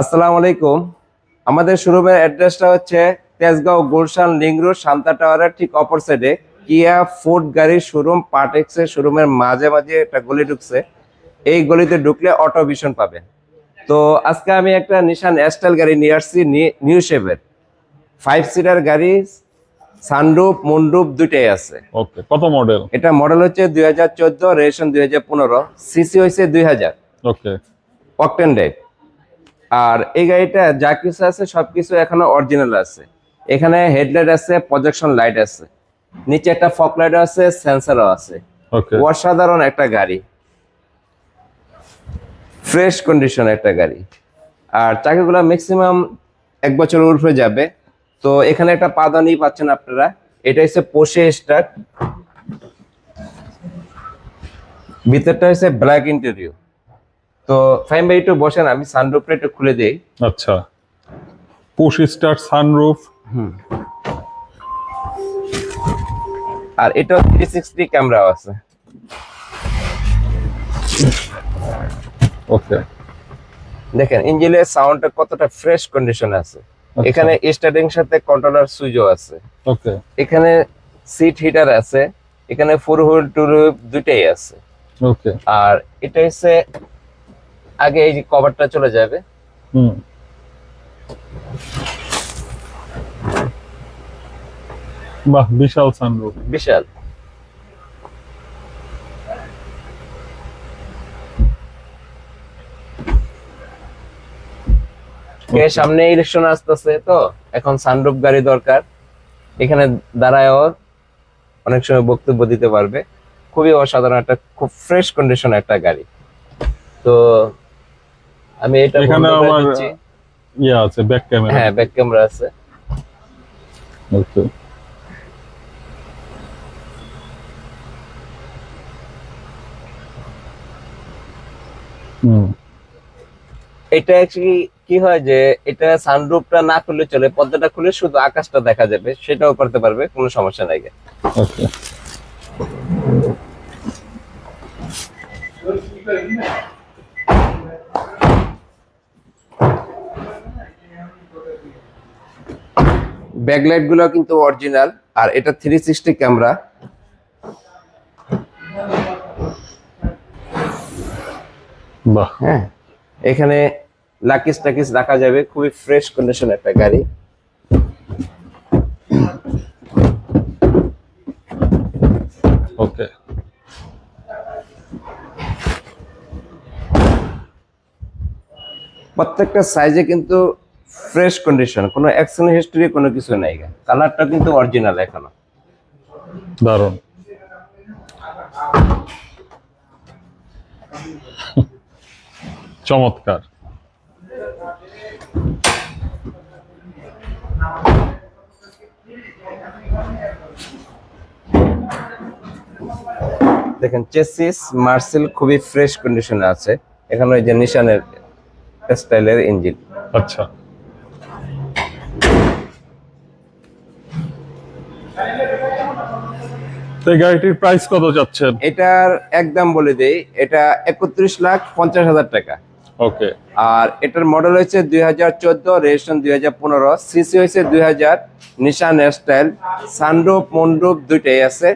আসসালামু আলাইকুম। আমাদের শোরুমের অ্যাড্রেসটা হচ্ছে তেজগাঁও গুলশান লিং রোড শান্তা টাওয়ারের ঠিক অপর সাইডে কিয়া ফুড গাড়ির শোরুম পার্টেক্সের শোরুমের মাঝে মাঝে একটা গলি ঢুকছে। এই গলিতে ঢুকলে অটো ভিশন পাবেন তো আজকে আমি একটা নিশান এস্টাইল গাড়ি নিয়ে আসছি নিউ শেপের ফাইভ সিটার গাড়ি সানরুপ মুন্ডুপ দুইটাই আছে। ওকে কত মডেল এটা মডেল হচ্ছে দুই হাজার চোদ্দ রেশন দুই হাজার পনেরো সিসি হয়েছে দুই হাজার। ওকে অকটেন ডেট আর এই গাড়িটা যা কিছু আছে সবকিছু এখনও অরিজিনাল আছে। এখানে হেডলাইট আছে প্রজেকশন লাইট আছে। নিচে একটা ফক লাইট আছে সেন্সারও আছে। ওকে অসাধারণ একটা গাড়ি। ফ্রেশ কন্ডিশন একটা গাড়ি। আর চাকাগুলো ম্যাক্সিমাম এক বছর উর্ফে যাবে। তো এখানে একটা পাদানি পাচ্ছেন আপনারা। এটা হচ্ছে পোষে স্টার্ট ভিতরটা হচ্ছে ব্ল্যাক ইন্টেরিয়র তো ফাইন ভাই একটু বসেন আমি সানরুফটা একটু খুলে দিই। আচ্ছা। পুশ স্টার্ট সানরুফ আর এটা থ্রি সিক্সটি ক্যামেরা আছে। ওকে। দেখেন ইঞ্জিনের সাউন্ডটা কতটা ফ্রেশ কন্ডিশন আছে। আচ্ছা। এখানে স্টার্টিং সাথে কন্ট্রোলার সুইচও আছে। ওকে। এখানে সিট হিটার আছে। এখানে ফোর হুইল টু হুইল দুইটাই আছে। ওকে। আর এটা হচ্ছে আগে এই যে কভারটা চলে যাবে। হুম। বাহ বিশাল সানরুফ বিশাল। সামনে ইলেকশন আসতেছে তো এখন সানরুফ গাড়ি দরকার। এখানে দাঁড়ায়ও অনেক সময় বক্তব্য দিতে পারবে। খুবই অসাধারণ একটা খুব ফ্রেশ কন্ডিশন একটা গাড়ি। তো আমি এটা এখানে আমার। ইয়ে আছে ব্যাক ক্যামেরা হ্যাঁ ব্যাক ক্যামেরা আছে। ওকে। এটা অ্যাকচুয়ালি কি হয় যে এটা সানরুফটা না খুললে চলে পর্দাটা খুলে শুধু আকাশটা দেখা যাবে সেটাও করতে পারবে কোনো সমস্যা নাই ওকে। গুলো কিন্তু অরিজিনাল আর এটা থ্রি সিক্সটি ক্যামেরা বাহ। হ্যাঁ এখানে লাকিস টাকিস রাখা যাবে খুবই ফ্রেশ কন্ডিশন একটা গাড়ি। ওকে। প্রত্যেকটা সাইজে কিন্তু ফ্রেশ কন্ডিশন কোনো অ্যাক্সিডেন্ট হিস্ট্রি কোনো কিছু নাই কালারটা কিন্তু অরিজিনাল এখনও। দারুণ। চমৎকার। দেখেন চেসিস মার্সেল খুবই ফ্রেশ কন্ডিশনে আছে। এখানে ওই যে নিশানের স্টাইলের ইঞ্জিন আচ্ছা। এই গাড়িটির প্রাইস কত যাচ্ছেন এটার একদম বলে দেই এটা একত্রিশ লাখ পঞ্চাশ হাজার টাকা। ওকে আর এটার মডেল হয়েছে দুই হাজার চোদ্দ রেজিস্ট্রেশন দুই হাজার পনেরো সিসি হয়েছে দুই হাজার নিশান স্টাইল সানরুপ মন্ডুপ দুইটাই আছে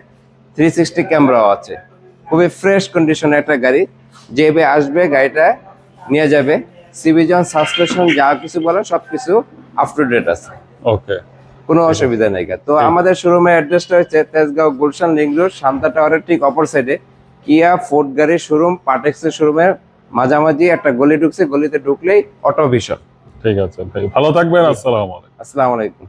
থ্রি সিক্সটি ক্যামেরাও আছে। খুবই ফ্রেশ কন্ডিশনে একটা গাড়ি যেভাবে আসবে গাড়িটা নিয়ে যাবে। সিভিজন সাসপেনশন যা কিছু বলে সব কিছু আপ টু ডেট আছে। ওকে কোনো অসুবিধা নেই তো আমাদের শোরুমের অ্যাড্রেসটা হচ্ছে তেজগাঁও গুলশান লিঙ্ক রোড শান্তা টাওয়ারের ঠিক অপর সাইডে কিয়া ফোর্ট গাড়ির শোরুম পার্টেক্সের শোরুমের মাঝামাঝি একটা গলি ঢুকছে গলিতে ঢুকলেই অটো ভিশন ঠিক আছে ভালো থাকবেন আসসালামু আলাইকুম। আসসালামু আলাইকুম।